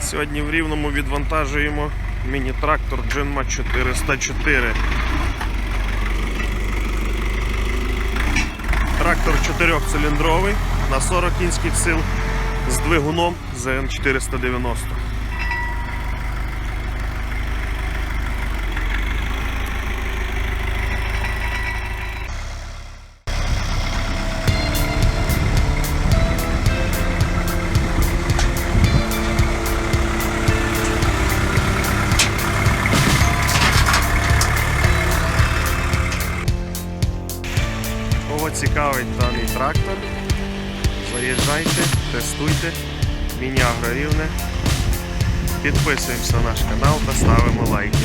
Сьогодні в Рівному відвантажуємо міні-трактор Джинма 404. Трактор 4-циліндровий на 40 кінських сил з двигуном ЗН490. Кого цікавить даний трактор, заїжджайте, тестуйте, міні агрорівне. Підписуємося на наш канал та ставимо лайки.